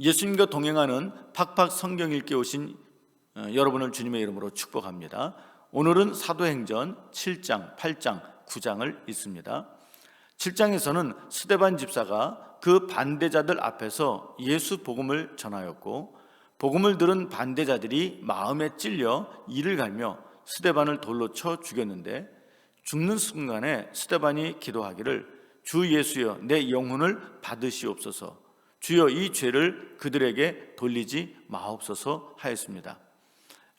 예수님과 동행하는 팍팍 성경 읽기 오신 어, 여러분을 주님의 이름으로 축복합니다. 오늘은 사도행전 7장, 8장, 9장을 읽습니다. 7장에서는 스데반 집사가 그 반대자들 앞에서 예수 복음을 전하였고 복음을 들은 반대자들이 마음에 찔려 이를 갈며 스데반을 돌로 쳐 죽였는데 죽는 순간에 스데반이 기도하기를 주 예수여 내 영혼을 받으시옵소서 주여 이 죄를 그들에게 돌리지 마옵소서 하였습니다.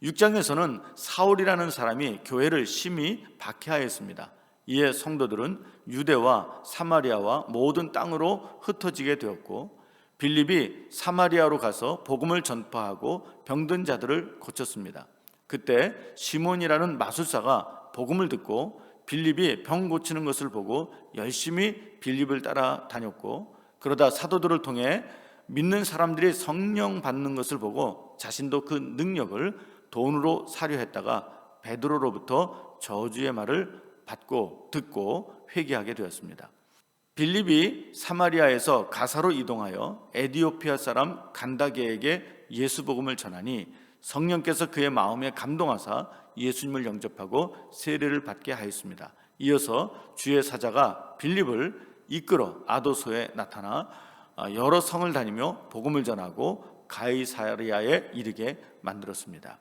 6장에서는 사울이라는 사람이 교회를 심히 박해하였습니다. 이에 성도들은 유대와 사마리아와 모든 땅으로 흩어지게 되었고 빌립이 사마리아로 가서 복음을 전파하고 병든 자들을 고쳤습니다. 그때 시몬이라는 마술사가 복음을 듣고 빌립이 병 고치는 것을 보고 열심히 빌립을 따라 다녔고 그러다 사도들을 통해 믿는 사람들이 성령 받는 것을 보고 자신도 그 능력을 돈으로 사려 했다가 베드로로부터 저주의 말을 받고 듣고 회개하게 되었습니다. 빌립이 사마리아에서 가사로 이동하여 에디오피아 사람 간다게에게 예수 복음을 전하니 성령께서 그의 마음에 감동하사 예수님을 영접하고 세례를 받게 하였습니다. 이어서 주의 사자가 빌립을 이끌어 아도소에 나타나 여러 성을 다니며 복음을 전하고 가이사리아에 이르게 만들었습니다.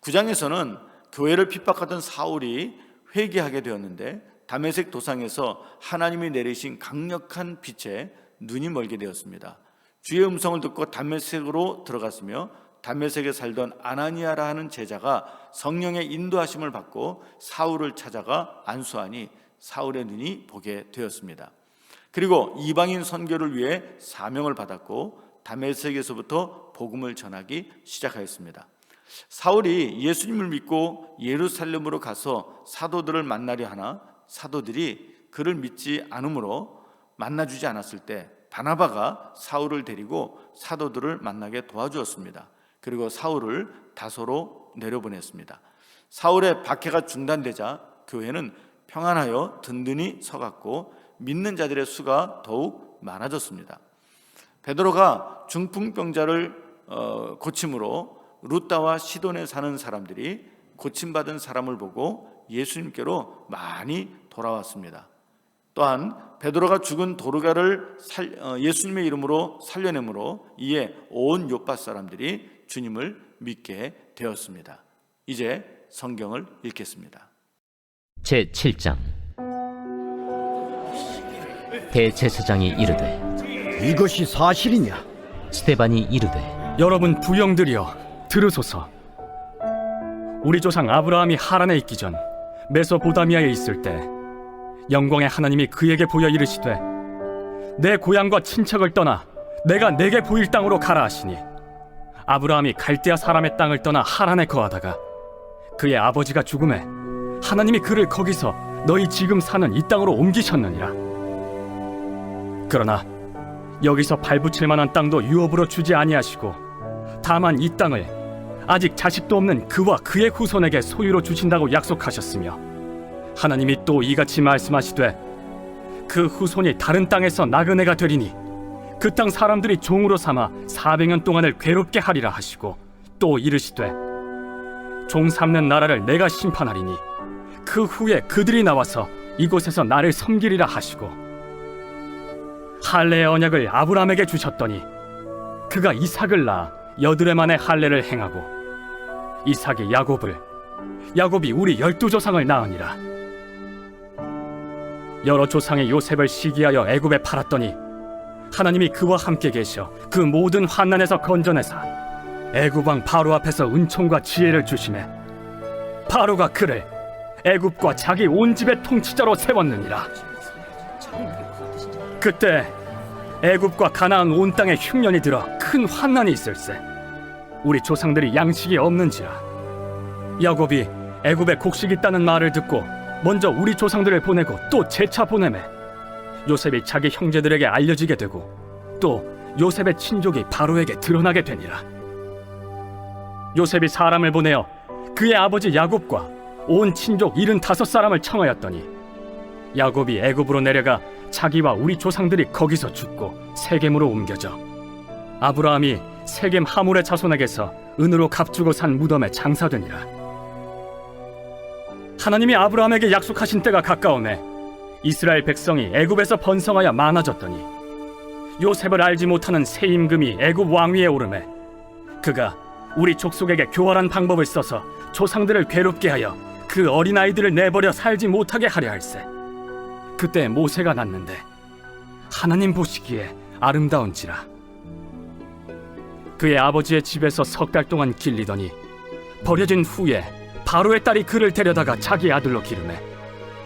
9장에서는 교회를 핍박하던 사울이 회개하게 되었는데 다메섹 도상에서 하나님이 내리신 강력한 빛에 눈이 멀게 되었습니다. 주의 음성을 듣고 다메섹으로 들어갔으며 다메섹에 살던 아나니아라 하는 제자가 성령의 인도하심을 받고 사울을 찾아가 안수하니 사울의 눈이 보게 되었습니다. 그리고 이방인 선교를 위해 사명을 받았고 다메섹에서부터 복음을 전하기 시작하였습니다. 사울이 예수님을 믿고 예루살렘으로 가서 사도들을 만나려 하나 사도들이 그를 믿지 않으므로 만나주지 않았을 때 바나바가 사울을 데리고 사도들을 만나게 도와주었습니다. 그리고 사울을 다소로 내려보냈습니다. 사울의 박해가 중단되자 교회는 평안하여 든든히 서갔고 믿는 자들의 수가 더욱 많아졌습니다. 베드로가 중풍병자를 어, 고침으로 루따와 시돈에 사는 사람들이 고침받은 사람을 보고 예수님께로 많이 돌아왔습니다. 또한 베드로가 죽은 도르가를 살, 어, 예수님의 이름으로 살려내므로 이에 온 요파 사람들이 주님을 믿게 되었습니다. 이제 성경을 읽겠습니다. 제 7장 대제사장이 이르되 이것이 사실이냐? 스테반이 이르되 여러분 부영들이여 들으소서 우리 조상 아브라함이 하란에 있기 전 메소보다미아에 있을 때 영광의 하나님이 그에게 보여 이르시되 내 고향과 친척을 떠나 내가 내게 보일 땅으로 가라 하시니 아브라함이 갈대아 사람의 땅을 떠나 하란에 거하다가 그의 아버지가 죽음에 하나님이 그를 거기서 너희 지금 사는 이 땅으로 옮기셨느니라 그러나 여기서 발붙일 만한 땅도 유업으로 주지 아니하시고 다만 이 땅을 아직 자식도 없는 그와 그의 후손에게 소유로 주신다고 약속하셨으며 하나님이 또 이같이 말씀하시되 그 후손이 다른 땅에서 나그네가 되리니 그 땅 사람들이 종으로 삼아 400년 동안을 괴롭게 하리라 하시고 또 이르시되 종 삼는 나라를 내가 심판하리니 그 후에 그들이 나와서 이곳에서 나를 섬기리라 하시고 할례의 언약을 아브라함에게 주셨더니 그가 이삭을 낳아 여드레 만에 할례를 행하고 이삭이 야곱을 야곱이 우리 열두 조상을 낳으니라. 여러 조상의 요셉을 시기하여 애굽에 팔았더니 하나님이 그와 함께 계셔 그 모든 환난에서 건져내사 애굽 왕 바로 앞에서 은총과 지혜를 주심에 바로가 그를 애굽과 자기 온 집의 통치자로 세웠느니라 그때 애굽과 가나안 온 땅에 흉년이 들어 큰 환난이 있을세. 우리 조상들이 양식이 없는지라. 야곱이 애굽에 곡식 있다는 말을 듣고 먼저 우리 조상들을 보내고 또 재차 보내매. 요셉이 자기 형제들에게 알려지게 되고 또 요셉의 친족이 바로에게 드러나게 되니라. 요셉이 사람을 보내어 그의 아버지 야곱과 온 친족 일흔다섯 사람을 청하였더니 야곱이 애굽으로 내려가 자기와 우리 조상들이 거기서 죽고 세겜으로 옮겨져 아브라함이 세겜 하물의 자손에게서 은으로 값주고 산 무덤에 장사되니라. 하나님이 아브라함에게 약속하신 때가 가까움에 이스라엘 백성이 애굽에서 번성하여 많아졌더니 요셉을 알지 못하는 새 임금이 애굽 왕위에 오르매 그가 우리 족속에게 교활한 방법을 써서 조상들을 괴롭게 하여 그 어린아이들을 내버려 살지 못하게 하려 할세 그때 모세가 났는데 하나님 보시기에 아름다운지라. 그의 아버지의 집에서 석 달 동안 길리더니 버려진 후에 바로의 딸이 그를 데려다가 자기 아들로 기르매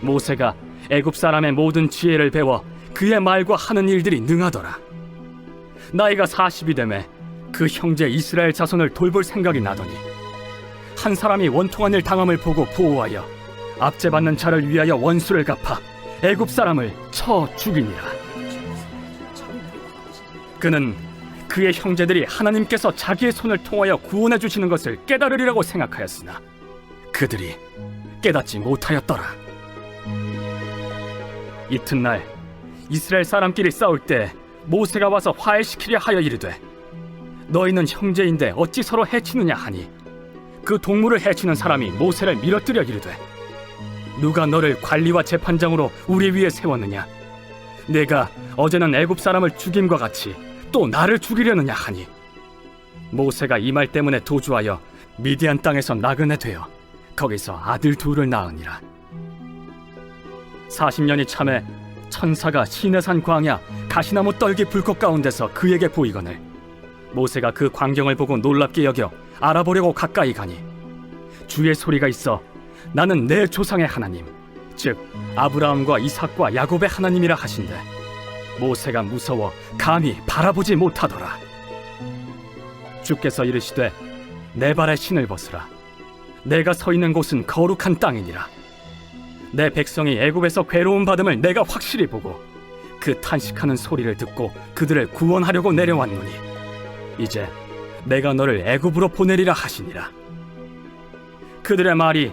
모세가 애굽 사람의 모든 지혜를 배워 그의 말과 하는 일들이 능하더라. 나이가 40이 되매 그 형제 이스라엘 자손을 돌볼 생각이 나더니 한 사람이 원통한 일 당함을 보고 보호하여 압제받는 자를 위하여 원수를 갚아 애굽 사람을 쳐 죽이니라 그는 그의 형제들이 하나님께서 자기의 손을 통하여 구원해 주시는 것을 깨달으리라고 생각하였으나 그들이 깨닫지 못하였더라. 이튿날 이스라엘 사람끼리 싸울 때 모세가 와서 화해시키려 하여 이르되 너희는 형제인데 어찌 서로 해치느냐 하니 그 동물을 해치는 사람이 모세를 밀어뜨려 이르되 누가 너를 관리와 재판장으로 우리 위에 세웠느냐? 내가 어제는 애굽 사람을 죽임과 같이 또 나를 죽이려느냐 하니? 모세가 이 말 때문에 도주하여 미디안 땅에서 나그네 되어 거기서 아들 둘을 낳으니라. 40년이 참에 천사가 시내산 광야 가시나무 떨기 불꽃 가운데서 그에게 보이거늘 모세가 그 광경을 보고 놀랍게 여겨 알아보려고 가까이 가니 주의 소리가 있어 나는 내 조상의 하나님 즉 아브라함과 이삭과 야곱의 하나님이라 하신대. 모세가 무서워 감히 바라보지 못하더라. 주께서 이르시되 내 발에 신을 벗으라. 내가 서 있는 곳은 거룩한 땅이니라. 내 백성이 애굽에서 괴로움 받음을 내가 확실히 보고 그 탄식하는 소리를 듣고 그들을 구원하려고 내려왔노니 이제 내가 너를 애굽으로 보내리라 하시니라. 그들의 말이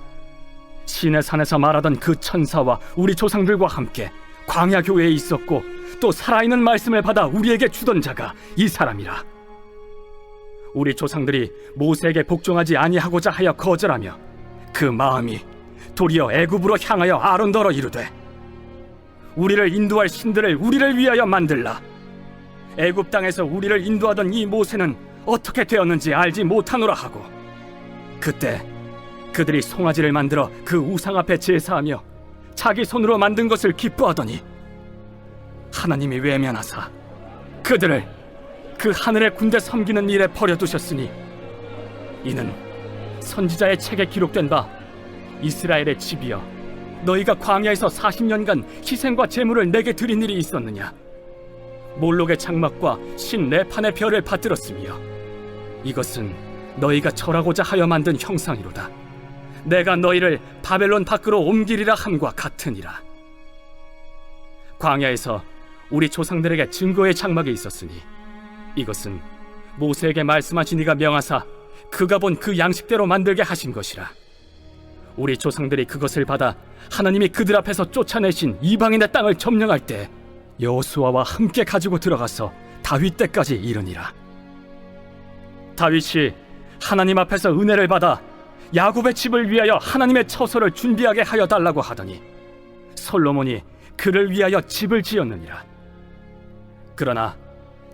신의 산에서 말하던 그 천사와 우리 조상들과 함께 광야 교회에 있었고 또 살아있는 말씀을 받아 우리에게 주던 자가 이 사람이라. 우리 조상들이 모세에게 복종하지 아니하고자 하여 거절하며 그 마음이 도리어 애굽으로 향하여 아론더러 이르되 우리를 인도할 신들을 우리를 위하여 만들라. 애굽 땅에서 우리를 인도하던 이 모세는 어떻게 되었는지 알지 못하노라 하고 그때 그들이 송아지를 만들어 그 우상 앞에 제사하며 자기 손으로 만든 것을 기뻐하더니 하나님이 외면하사 그들을 그 하늘의 군대 섬기는 일에 버려두셨으니 이는 선지자의 책에 기록된 바 이스라엘의 집이여 너희가 광야에서 40년간 희생과 제물을 내게 드린 일이 있었느냐? 몰록의 장막과 신 네판의 별을 받들었으며 이것은 너희가 절하고자 하여 만든 형상이로다 내가 너희를 바벨론 밖으로 옮기리라 함과 같으니라. 광야에서 우리 조상들에게 증거의 장막이 있었으니 이것은 모세에게 말씀하신 이가 명하사 그가 본 그 양식대로 만들게 하신 것이라. 우리 조상들이 그것을 받아 하나님이 그들 앞에서 쫓아내신 이방인의 땅을 점령할 때 여호수아와 함께 가지고 들어가서 다윗 때까지 이르니라. 다윗이 하나님 앞에서 은혜를 받아 야곱의 집을 위하여 하나님의 처소를 준비하게 하여 달라고 하더니 솔로몬이 그를 위하여 집을 지었느니라. 그러나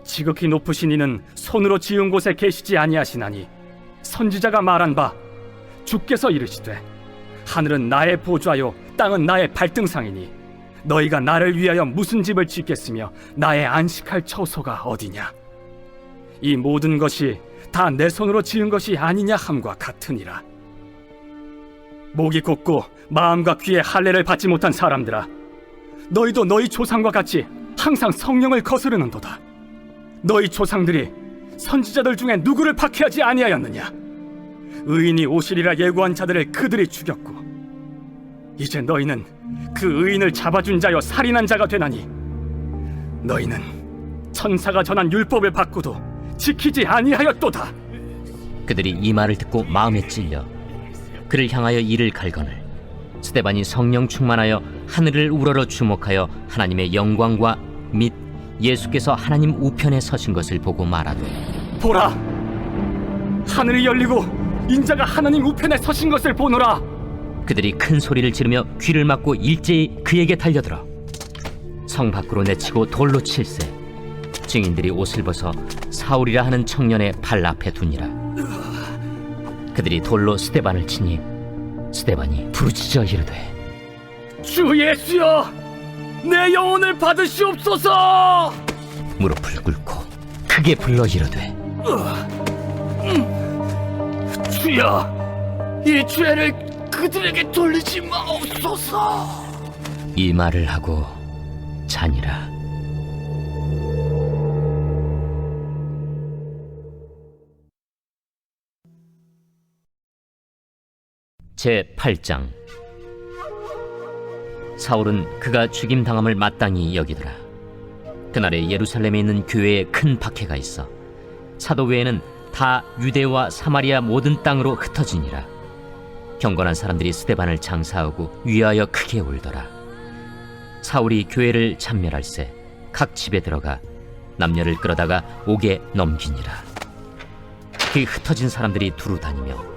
지극히 높으신 이는 손으로 지은 곳에 계시지 아니하시나니 선지자가 말한 바 주께서 이르시되 하늘은 나의 보좌요 땅은 나의 발등상이니 너희가 나를 위하여 무슨 집을 짓겠으며 나의 안식할 처소가 어디냐? 이 모든 것이 다 내 손으로 지은 것이 아니냐 함과 같으니라 목이 곧고 마음과 귀에 할례를 받지 못한 사람들아 너희도 너희 조상과 같이 항상 성령을 거스르는도다 너희 조상들이 선지자들 중에 누구를 박해하지 아니하였느냐? 의인이 오시리라 예고한 자들을 그들이 죽였고 이제 너희는 그 의인을 잡아준 자여 살인한 자가 되나니 너희는 천사가 전한 율법을 받고도 지키지 아니하였도다. 그들이 이 말을 듣고 마음에 찔려 그를 향하여 이를 갈거늘. 스테반이 성령 충만하여 하늘을 우러러 주목하여 하나님의 영광과 및 예수께서 하나님 우편에 서신 것을 보고 말하되 보라, 하늘이 열리고 인자가 하나님 우편에 서신 것을 보노라. 그들이 큰 소리를 지르며 귀를 막고 일제히 그에게 달려들어 성 밖으로 내치고 돌로 칠세 증인들이 옷을 벗어 사울이라 하는 청년의 발 앞에 두니라 그들이 돌로 스테반을 치니 스테반이 부르짖어 이르되 주 예수여, 내 영혼을 받으시옵소서. 무릎을 꿇고 크게 불러 이르되 주여, 이 죄를 그들에게 돌리지 마옵소서. 이 말을 하고 자니라 제 8장. 사울은 그가 죽임 당함을 마땅히 여기더라. 그날에 예루살렘에 있는 교회에 큰 박해가 있어 사도 외에는 다 유대와 사마리아 모든 땅으로 흩어지니라. 경건한 사람들이 스테반을 장사하고 위하여 크게 울더라. 사울이 교회를 참멸할세 각 집에 들어가 남녀를 끌어다가 옥에 넘기니라. 그 흩어진 사람들이 두루 다니며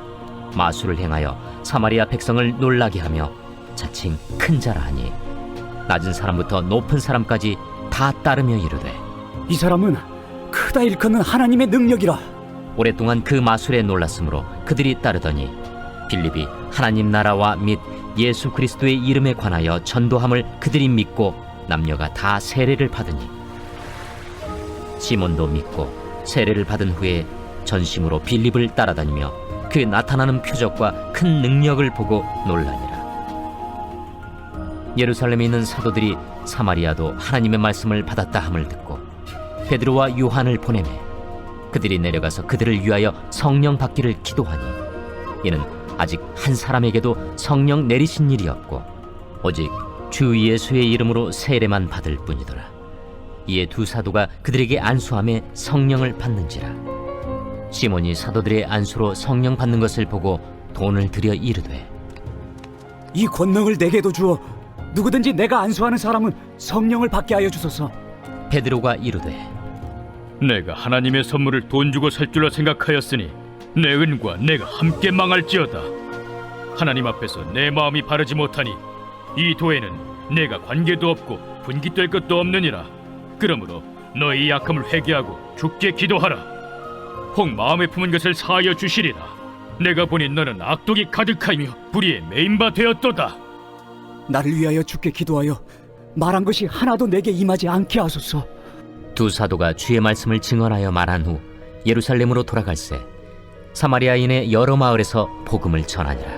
마술을 행하여 사마리아 백성을 놀라게 하며 자칭 큰 자라 하니 낮은 사람부터 높은 사람까지 다 따르며 이르되 이 사람은 크다 일컫는 하나님의 능력이라. 오랫동안 그 마술에 놀랐으므로 그들이 따르더니 빌립이 하나님 나라와 및 예수 그리스도의 이름에 관하여 전도함을 그들이 믿고 남녀가 다 세례를 받으니 시몬도 믿고 세례를 받은 후에 전심으로 빌립을 따라다니며 그 나타나는 표적과 큰 능력을 보고 놀라니라 예루살렘에 있는 사도들이 사마리아도 하나님의 말씀을 받았다 함을 듣고 베드로와 요한을 보내매 그들이 내려가서 그들을 위하여 성령 받기를 기도하니 이는 아직 한 사람에게도 성령 내리신 일이 없고 오직 주 예수의 이름으로 세례만 받을 뿐이더라. 이에 두 사도가 그들에게 안수함에 성령을 받는지라. 시몬이 사도들의 안수로 성령 받는 것을 보고 돈을 들여 이르되 이 권능을 내게도 주어 누구든지 내가 안수하는 사람은 성령을 받게 하여 주소서. 베드로가 이르되 내가 하나님의 선물을 돈 주고 살 줄로 생각하였으니 내 은과 내가 함께 망할지어다. 하나님 앞에서 내 마음이 바르지 못하니 이 도에는 내가 관계도 없고 분깃될 것도 없느니라. 그러므로 너희 약함을 회개하고 죽게 기도하라. 혹 마음에 품은 것을 사하여 주시리라. 내가 보니 너는 악독이 가득하며 불의에 메인 바 되었도다. 나를 위하여 주께 기도하여 말한 것이 하나도 내게 임하지 않게 하소서. 두 사도가 주의 말씀을 증언하여 말한 후 예루살렘으로 돌아갈새 사마리아인의 여러 마을에서 복음을 전하니라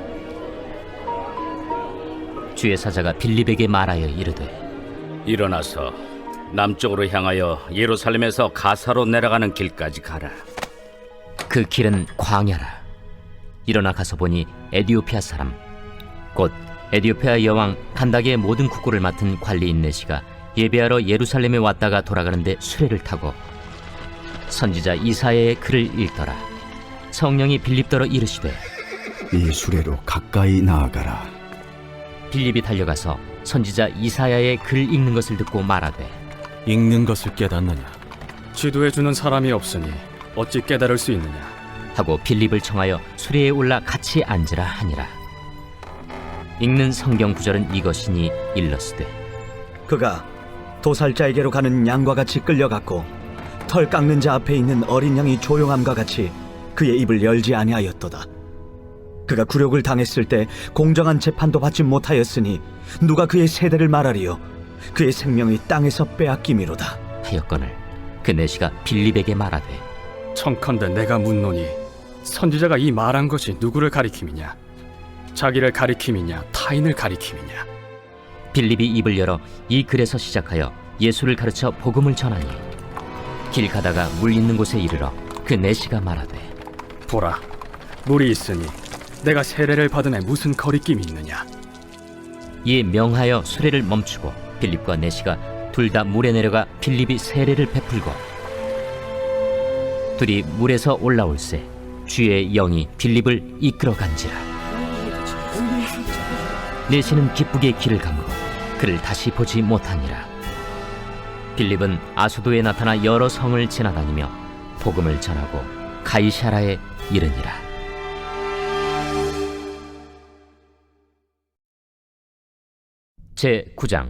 주의 사자가 빌립에게 말하여 이르되 일어나서 남쪽으로 향하여 예루살렘에서 가사로 내려가는 길까지 가라. 그 길은 광야라 일어나 가서 보니 에디오피아 사람 곧 에디오피아 여왕 간닥의 모든 국고를 맡은 관리인 내시가 예배하러 예루살렘에 왔다가 돌아가는데 수레를 타고 선지자 이사야의 글을 읽더라 성령이 빌립더러 이르시되 이 수레로 가까이 나아가라. 빌립이 달려가서 선지자 이사야의 글 읽는 것을 듣고 말하되 읽는 것을 깨닫느냐? 지도해 주는 사람이 없으니 어찌 깨달을 수 있느냐? 하고 빌립을 청하여 수레에 올라 같이 앉으라 하니라 읽는 성경 구절은 이것이니 일러스되 그가 도살자에게로 가는 양과 같이 끌려갔고 털 깎는 자 앞에 있는 어린 양이 조용함과 같이 그의 입을 열지 아니하였도다. 그가 굴욕을 당했을 때 공정한 재판도 받지 못하였으니 누가 그의 세대를 말하리요? 그의 생명이 땅에서 빼앗김이로다. 하였거늘 그 내시가 빌립에게 말하되 청컨대 내가 묻노니 선지자가 이 말한 것이 누구를 가리킴이냐? 자기를 가리킴이냐? 타인을 가리킴이냐? 빌립이 입을 열어 이 글에서 시작하여 예수를 가르쳐 복음을 전하니 길 가다가 물 있는 곳에 이르러 그 내시가 말하되 보라 물이 있으니 내가 세례를 애 무슨 거리낌이 있느냐? 이에 명하여 수레를 멈추고 빌립과 내시가 둘 다 물에 내려가 빌립이 세례를 베풀고 둘이 물에서 올라올세 주의 영이 빌립을 이끌어 간지라. 내시는 기쁘게 길을 감고 그를 다시 보지 못하니라. 빌립은 아수도에 나타나 여러 성을 지나다니며 복음을 전하고 가이샤라에 이르니라. 제 9장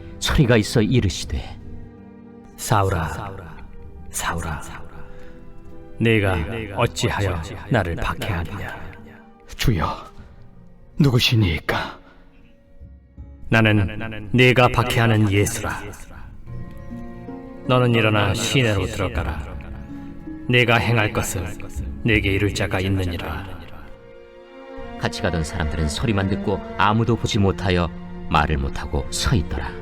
소리가 있어 이르시되 사울아, 사울아, 내가 어찌하여 나를 박해하느냐? 주여, 누구시니까? 나는 네가 박해하는 예수라. 너는 일어나 시내로 들어가라. 내가 행할 것을 내게 이룰 자가 있느니라. 같이 가던 사람들은 소리만 듣고 아무도 보지 못하여 말을 못하고 서 있더라.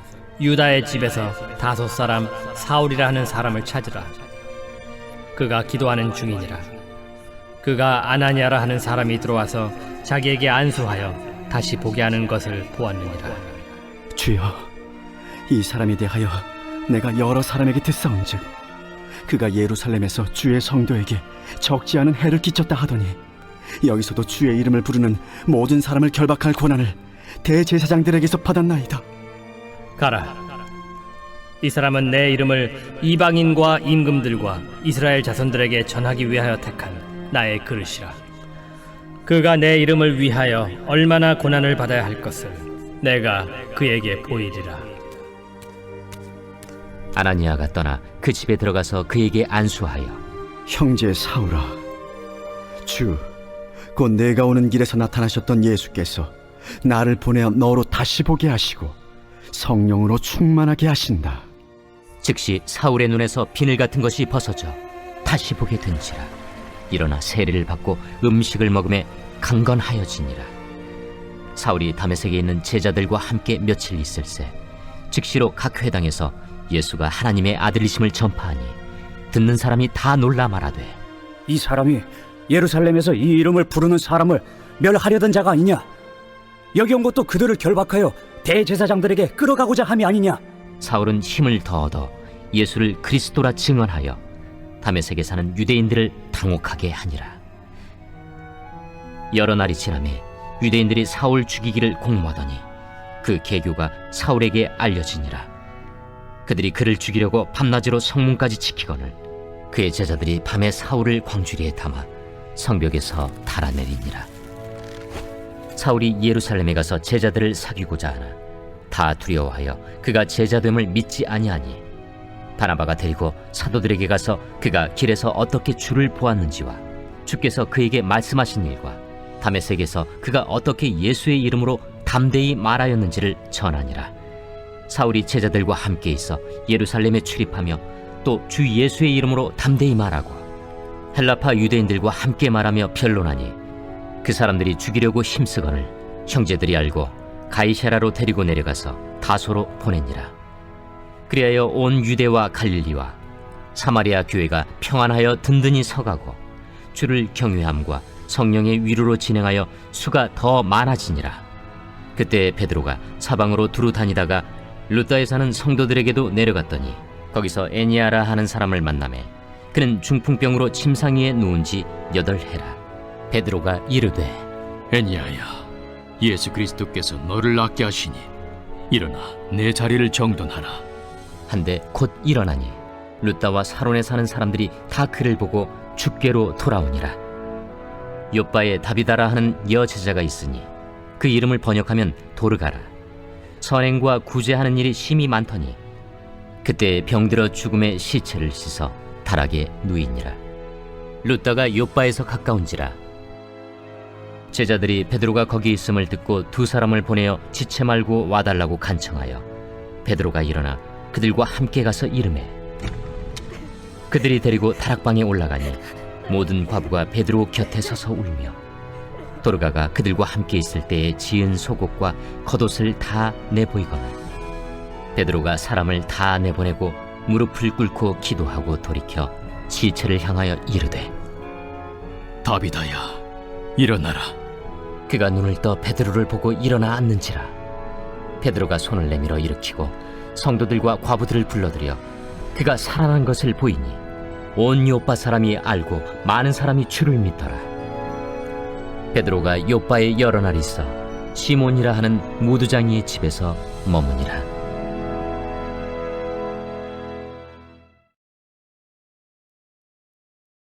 유다의 집에서 다섯 사람 사울이라 하는 사람을 찾으라. 그가 기도하는 중이니라. 그가 아나니아라 하는 사람이 들어와서 자기에게 안수하여 다시 보게 하는 것을 보았느니라. 주여, 이 사람에 대하여 내가 여러 사람에게 듣사온즉 그가 예루살렘에서 주의 성도에게 적지 않은 해를 끼쳤다 하더니 여기서도 주의 이름을 부르는 모든 사람을 결박할 권한을 대제사장들에게서 받았나이다. 가라. 이 사람은 내 이름을 이방인과 임금들과 이스라엘 자손들에게 전하기 위하여 택한 나의 그릇이라. 그가 내 이름을 위하여 얼마나 고난을 받아야 할 것을 내가 그에게 보이리라. 아나니아가 떠나 그 집에 들어가서 그에게 안수하여 형제 사울아, 주, 곧 내가 오는 길에서 나타나셨던 예수께서 나를 보내어 너로 다시 보게 하시고 성령으로 충만하게 하신다. 즉시 사울의 눈에서 비늘 같은 것이 벗어져 다시 보게 된지라 일어나 세례를 받고 음식을 먹음에 강건하여지니라 사울이 다메섹에 있는 제자들과 함께 며칠 있을새 즉시로 각 회당에서 예수가 하나님의 아들이심을 전파하니 듣는 사람이 다 놀라 말하되 이 사람이 예루살렘에서 이 이름을 부르는 사람을 멸하려던 자가 아니냐? 여기 온 것도 그들을 결박하여 대제사장들에게 끌어가고자 함이 아니냐? 사울은 힘을 더 얻어 예수를 그리스도라 증언하여 다메섹에 사는 유대인들을 당혹하게 하니라. 여러 날이 지남에 유대인들이 사울 죽이기를 공모하더니 그 계교가 사울에게 알려지니라. 그들이 그를 죽이려고 밤낮으로 성문까지 지키거늘 그의 제자들이 밤에 사울을 광주리에 담아 성벽에서 달아내리니라. 사울이 예루살렘에 가서 제자들을 사귀고자 하나 다 두려워하여 그가 제자됨을 믿지 아니하니 바나바가 데리고 사도들에게 가서 그가 길에서 어떻게 주를 보았는지와 주께서 그에게 말씀하신 일과 담에색에서 그가 어떻게 예수의 이름으로 담대히 말하였는지를 전하니라. 사울이 제자들과 함께 있어 예루살렘에 출입하며 또 주 예수의 이름으로 담대히 말하고 헬라파 유대인들과 함께 말하며 변론하니 그 사람들이 죽이려고 힘쓰거늘 형제들이 알고 가이사라로 데리고 내려가서 다소로 보내니라. 그리하여 온 유대와 갈릴리와 사마리아 교회가 평안하여 든든히 서가고 주를 경외함과 성령의 위로로 진행하여 수가 더 많아지니라. 그때 베드로가 사방으로 두루 다니다가 루다에 사는 성도들에게도 내려갔더니 거기서 애니아라 하는 사람을 만나매 그는 중풍병으로 침상 위에 누운 지 여덟 해라 베드로가 이르되 애니야야 예수 그리스도께서 너를 낫게 하시니 일어나 내 자리를 정돈하라. 한데 곧 일어나니 루다와 사론에 사는 사람들이 다 그를 보고 죽게로 돌아오니라. 요바에 다비다라 하는 여 제자가 있으니 그 이름을 번역하면 도르가라. 선행과 구제하는 일이 심히 많더니 그때 병들어 죽음의 시체를 씻어 다락에 누이니라. 루다가 요바에서 가까운지라 제자들이 베드로가 거기 있음을 듣고 두 사람을 보내어 지체 말고 와달라고 간청하여 베드로가 일어나 그들과 함께 가서 이름해 그들이 데리고 다락방에 올라가니 모든 과부가 베드로 곁에 서서 울며 도르가가 그들과 함께 있을 때에 지은 속옷과 겉옷을 다 내보이거나 베드로가 사람을 다 내보내고 무릎을 꿇고 기도하고 돌이켜 시체를 향하여 이르되 다비다야 일어나라 그가 눈을 떠 베드로를 보고 일어나 앉는지라. 베드로가 손을 내밀어 일으키고 성도들과 과부들을 불러들여 그가 살아난 것을 보이니 온 요빠 사람이 알고 많은 사람이 주를 믿더라. 베드로가 요빠에 여러 날 있어 시몬이라 하는 무두장이의 집에서 머무니라